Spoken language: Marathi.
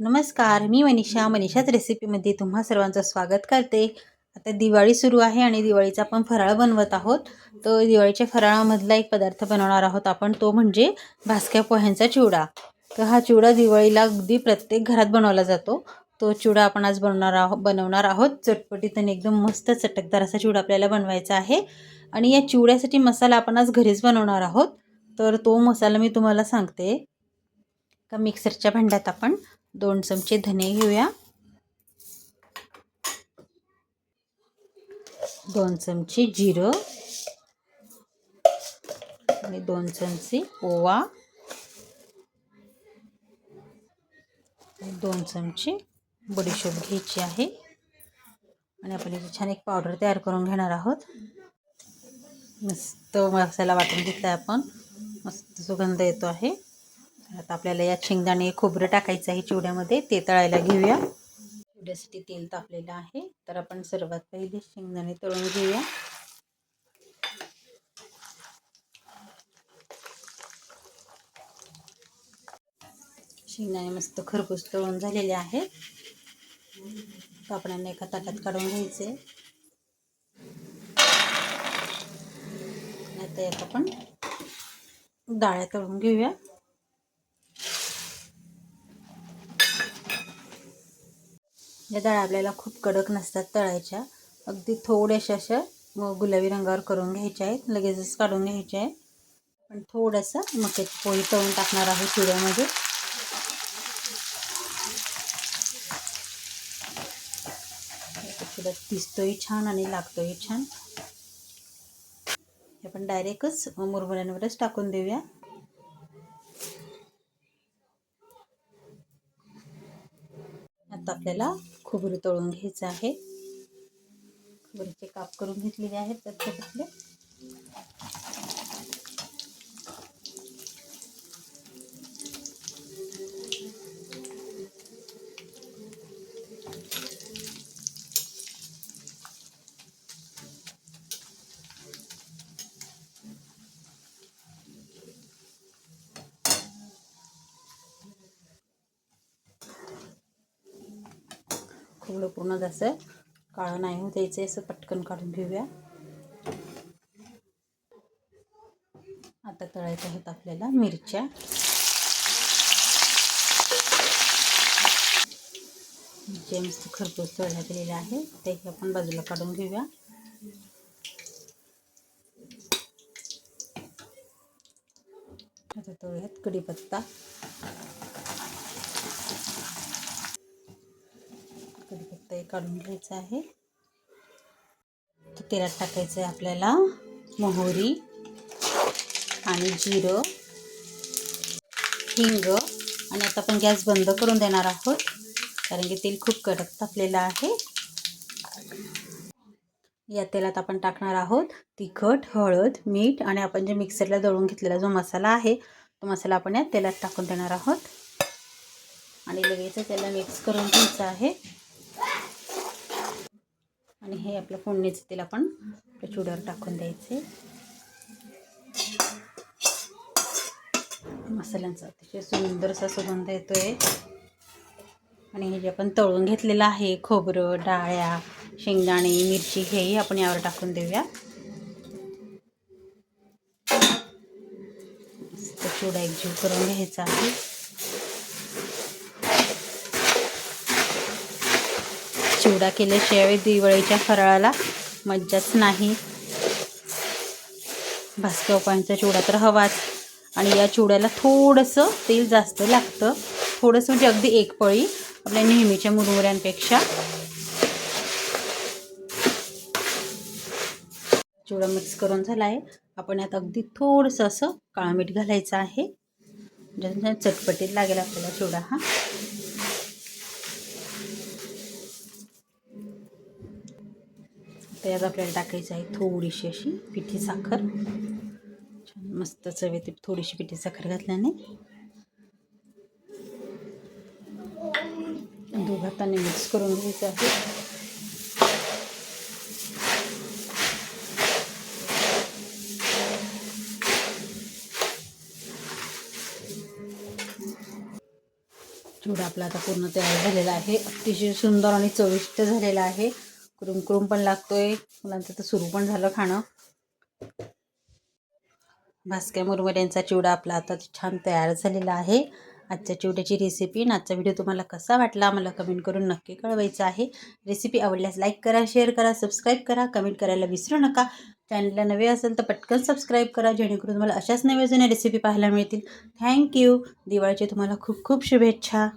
नमस्कार मी मनीषा. मनीषाच रेसिपीमध्ये तुम्हा सर्वांचं स्वागत करते. आता दिवाळी सुरू आहे आणि दिवाळीचा आपण फराळ बनवत आहोत. तर दिवाळीच्या फराळामधला एक पदार्थ बनवणार आहोत आपण तो म्हणजे भाजक्या पोह्यांचा चिवडा. तर हा चिवडा दिवाळीला अगदी प्रत्येक घरात बनवला जातो. तो चिवडा आपण आज बनवणार आहोत बनवणार आहोत. चटपटीत आणि एकदम मस्त चटकदार असा चिवडा आपल्याला बनवायचा आहे. आणि या चिवड्यासाठी मसाला आपण आज घरीच बनवणार आहोत. तर तो मसाला मी तुम्हाला सांगते. का मिक्सरच्या भांड्यात आपण दोन चमचे धने घेऊया. दोन चमचे जिरं. आणि दोन चमचे ओवा. दोन चमचे बडीशोप घ्यायची आहे. आणि आपण याची छान एक पावडर तयार करून घेणार आहोत. मस्त मसाला वाटून घेतला आपण. मस्त सुगंध येतो आहे. आता आपल्याला यात शेंगदाणे खोबरं टाकायचं आहे चिवड्यामध्ये ते तळायला घेऊया. चिवड्यासाठी तेल तापलेलं आहे. तर आपण सर्वात पहिले शेंगदाणे तळून घेऊया. शेंगदाणे मस्त खरपूस तळून झालेले आहेत. कापडांना एका ताटात काढून घ्यायचे. आता यात आपण डाळ्या तळून घेऊया. या डाळ आपल्याला खूप कडक नसतात तळायच्या. अगदी थोड्याशा अशा गुलाबी रंगावर करून घ्यायच्या आहेत. लगेचच काढून घ्यायच्या आहे पण थोडंसं मक्याची पोळी तळून टाकणार आहे चिवड्यामध्ये चिवडा दिसतोही छान आणि लागतोही छान. आपण डायरेक्टच मुरमुऱ्यांवरच टाकून देऊया. आता आपल्याला खोबरं तळून घ्यायचं आहे. खोबऱ्याचे काप करून घेतलेले आहेत त्याच्यातले खोबरं पूर्ण जसं काळं नाही होऊ द्यायचं असं पटकन काढून घेऊया. आता तळायच्या आहेत आपल्याला मिरच्या. जेम्स खरपूस तळल्या गेलेल्या आहे तेही आपण बाजूला काढून घेऊया. आता तळूयात कढीपत्ता कढीपत्ता काढून घ्यायचं आहे. तेलात टाकायचं आहे आपल्याला मोहरी आणि जिरं हिंग आणि आता आपण गॅस बंद करून देणार आहोत. कारण की तेल खूप कडक तापलेलं आहे. या तेलात आपण टाकणार आहोत तिखट हळद मीठ आणि आपण जे मिक्सरला दळून घेतलेला जो मसाला आहे तो मसाला आपण या तेलात टाकून देणार आहोत. आणि लगेच त्याला मिक्स करून घ्यायचं आहे. आणि हे आपलं फोडणीचं तेल आपण आपल्या चुड्यावर टाकून द्यायचे. मसाल्यांचा अतिशय सुंदरसा सुगंध येतो आहे आणि हे जे आपण तळून घेतलेलं आहे खोबरं डाळ्या शेंगदाणे मिरची हेही आपण यावर टाकून देऊया. चिवडा एकजीव करून घ्यायचा आहे. चिवडा केल्याशिवाय दिवाळीच्या फराळाला मज्जाच नाही. भाजक्या उपायांचा चिवडा तर हवाच. आणि या चिवड्याला थोडंसं तेल जास्त लागतं. थोडंसं म्हणजे अगदी एक पळी आपल्या नेहमीच्या मुरमुऱ्यांपेक्षा. चिवडा मिक्स करून झाला आहे आपण यात अगदी थोडंसं असं काळमीठ घालायचं आहे. म्हणजे चटपटीत लागेल आपल्याला चिवडा हा. त्यात आपल्याला टाकायचं आहे थोडीशी अशी पिठी साखर. छान मस्त चवेत थोडीशी पिठी साखर घातल्याने. दोघाताने मिक्स करून घ्यायचं आहे. चिवडा आपला आता पूर्ण तयार झालेला आहे. अतिशय सुंदर आणि चविष्ट झालेला आहे. कुरुम पण लागतोय. मुलांचं तर सुरू पण झालं खाणं. भास्क्या मुरमर यांचा चिवडा आपला आता छान तयार झालेला आहे. आजच्या चिवड्याची रेसिपी आणि आजचा व्हिडिओ तुम्हाला कसा वाटला मला कमेंट करून नक्की कळवायचं आहे. रेसिपी आवडल्यास लाईक करा शेअर करा सबस्क्राईब करा. कमेंट करायला विसरू नका. चॅनलला नवे असेल तर पटकन सबस्क्राईब करा जेणेकरून तुम्हाला अशाच नव्या जुन्या रेसिपी पाहायला मिळतील. थँक्यू दिवाळीचे तुम्हाला खूप खूप शुभेच्छा.